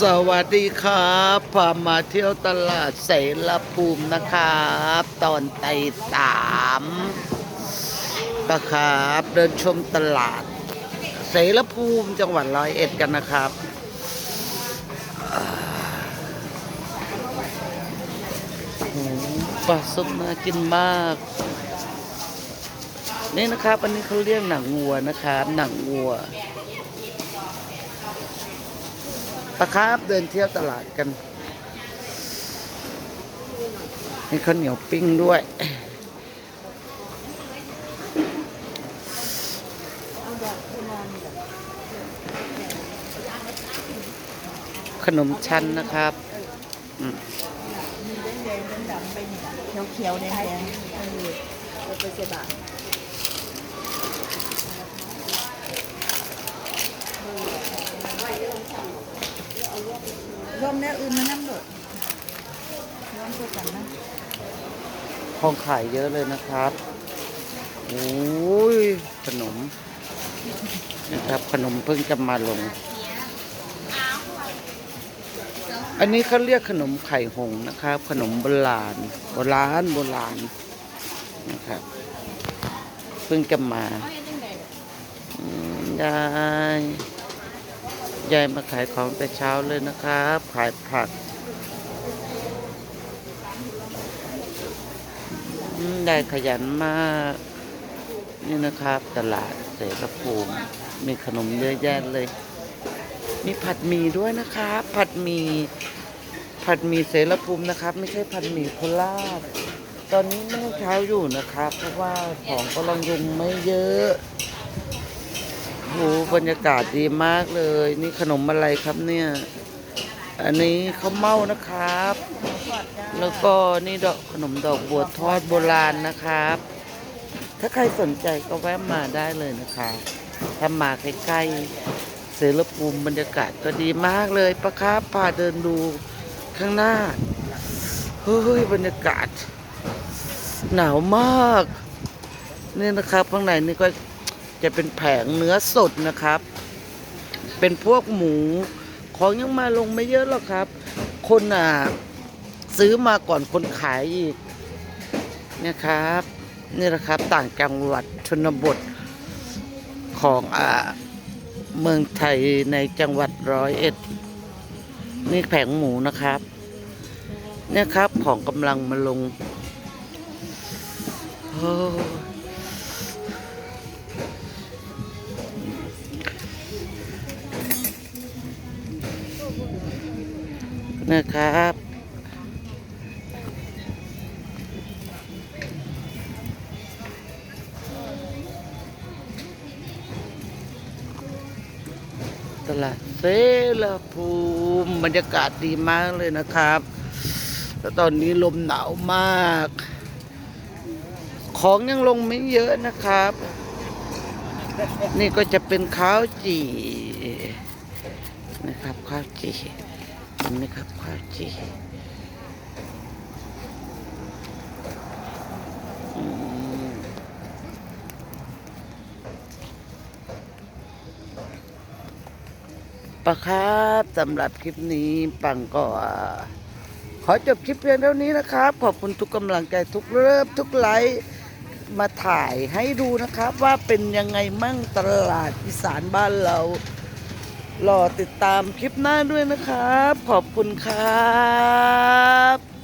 สวัสดีครับพามาเที่ยวตลาดเสรภูมินะครับ ตอนไต่สามนะครับ เดินชมตลาด เสรภูมิจังหวัดร้อยเอ็ดกันนะครับ ปลาซุปน่ากินมาก นี่นะครับ อันนี้เขาเรียกหนังวัวนะครับ หนังวัว ตะครับเดินเที่ยวตลาดกันมีข้าวเหนียวปิ้งด้วยขนมชั้นนะครับเขียวเขียวๆแดงๆเออเราไปเสียบาท ร่มแน่อื่นมาน้ำหลดร่มตัวกันนะของขายเยอะเลยนะครับโอ้ยขนมนะครับขนมเพิ่งจะมาลง อันนี้เขาเรียกขนมไข่หงนะครับ ขนมโบราณโบราณโบราณนะครับเพิ่งจะมาอืม ยายมาขายของแต่เช้าเลยนะครับขายผักอืมยายขยันมาก นี่นะครับ ตลาดเสรภูมิ มีขนมเยอะแยะเลย มีผัดหมี่ด้วยนะครับ ผัดหมี่ผัดหมี่เสรภูมินะครับ ไม่ใช่ผัดหมี่โคราชตอนนี้ไม่เช้าอยู่นะครับ เพราะว่าของกำลังยุงไม่เยอะ หบรรยากาศดีมากเลย นี่ขนมอะไรครับเนี่ย อันนี้ข้าวเม่านะครับ แล้วก็นี่ดอกขนมดอกบัวทอดโบราณนะครับ ถ้าใครสนใจก็แวะมาได้เลยนะคะถ้ามาใกล้ๆเสรภูมิบรรยากาศก็ดีมากเลยปะครับพาเดินดูข้างหน้า เฮ้ยบรรยากาศ หนาวมาก นี่นะครับข้างในนี่ก็ จะเป็นแผงเนื้อสดนะครับ เป็นพวกหมู ของยังมาลงไม่เยอะหรอกครับ คนอะซื้อมาก่อนคนขายอีกนี่ยครับนี่แหละครับต่างจังหวัดชนบทของอ่าเมืองไทยในจังหวัดร้อยเอ็ดนี่แผงหมูนะครับเนี่ยครับของกำลังมาลงโอ้ นะครับตลาดเสรภูมิบรรยากาศดีมากเลยนะครับ แล้วตอนนี้ลมหนาวมาก ของยังลงไม่เยอะนะครับ นี่ก็จะเป็นข้าวจี่นะครับข้าวจี่ ห็นไหมครับข้าจีปะครับสำหรับคลิปนี้ปังก็ขอจบคลิปเพียงเท่านี้นะครับ ขอบคุณทุกกำลังใจทุกเริ่มทุกไลค์มาถ่ายให้ดูนะครับ ว่าเป็นยังไงมั่งตลาดอีสานบ้านเรา รอติดตามคลิปหน้าด้วยนะครับ ขอบคุณครับ